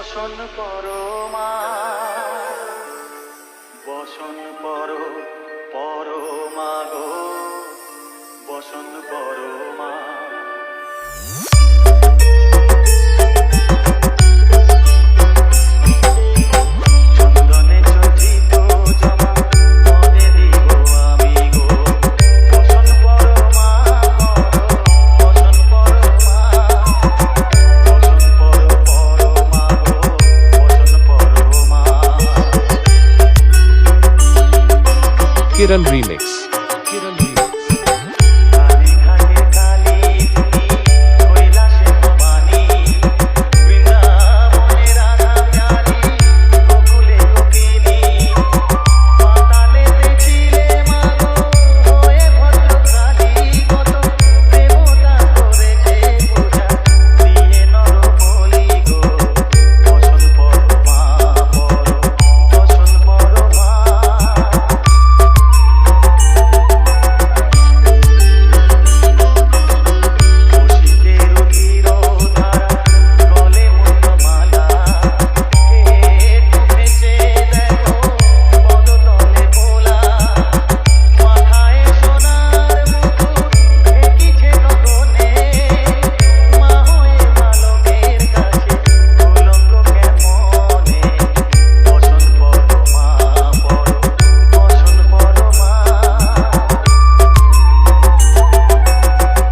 বসন করো মা। বসন পর পর মাগো Kiran remix Kiran